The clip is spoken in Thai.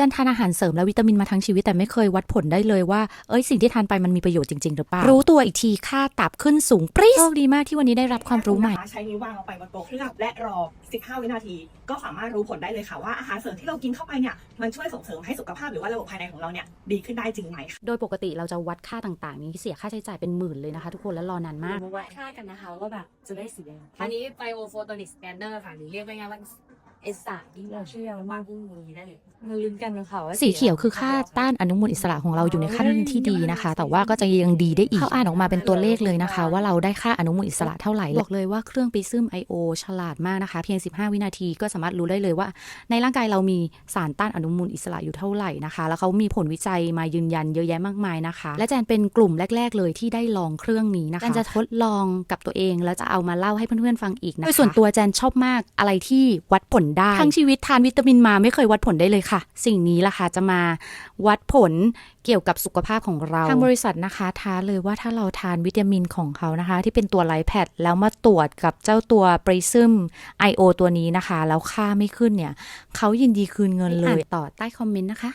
จันทานอาหารเสริมและวิตามินมาทั้งชีวิตแต่ไม่เคยวัดผลได้เลยว่าเอ้ยสิ่งที่ทานไปมันมีประโยชน์จริง ๆ หรือเปล่า รู้ตัวอีกทีค่าตับขึ้นสูงปรี๊ดโชคดีมากที่วันนี้ได้รับความรู้ใหม่ ใช้นิ้ววางลงไปบนโต๊ะเครื่องและรอ 15 วินาที ก็สามารถรู้ผลได้เลยค่ะว่าอาหารเสริมที่เรากินเข้าไปเนี่ยมันช่วยส่งเสริมให้สุขภาพหรือว่าระบบภายในของเราเนี่ยดีขึ้นได้จริงไหมค่ะโดยปกติเราจะวัดค่าต่างๆ นี้เสียค่าใช้จ่ายเป็นหมื่นเลยนะคะ ทุกคนแล้วรอนานมากมาวัดค่ากันนะคะว่าแบบจะได้สีแดงอันนี้ไบโอโฟโตนิกสแกนเนอร์ค่ะหรือเรียกง่ายๆว่า S3 ที่เราเชื่อมากพรุ่งนี้ได้เลยมาลุ้นกันนะคะว่าสีเขียวคือค่าต้านอนุมูลอิสระของเราอยู่ในขั้นที่ดีนะคะ แต่ว่าก็จะยังดีได้อีกเขาอ่านออกมาเป็นตัวเลขเลยนะคะ ว่าเราได้ค่าอนุมูลอิสระเท่าไหร่บอกเลยว่าเครื่องปีซึม IO ฉลาดมากนะคะ เพียง 15 วินาทีก็สามารถรู้ได้เลยว่า ในร่างกายเรามีสารต้านอนุมูลอิสระอยู่เท่าไหร่นะคะ แล้วเขามีผลวิจัยมายืนยันเยอะแยะมากมายนะคะ และแจนเป็นกลุ่มแรก ๆ เลยที่ได้ลองเครื่องนี้นะคะแจนจะทดลองกับตัวเองแล้วจะเอามาเล่าให้เพื่อนๆฟังอีกนะคะโดยส่วนตัวแจนชอบมากอะไรที่วัดผลได้ทั้งชีวิตทานวิตามินมาไม่เคยวัดผลได้เลยค่ะ สิ่งนี้ล่ะค่ะจะมาวัดผลเกี่ยวกับสุขภาพของเรา ทางบริษัทนะคะท้าเลยว่าถ้าเราทานวิตามินของเขานะคะ ที่เป็นตัวไลแพดแล้วมาตรวจกับเจ้าตัวปริซึม IO ตัวนี้นะคะ แล้วค่าไม่ขึ้นเนี่ยเขายินดีคืนเงินเลยต่อใต้คอมเมนต์นะคะ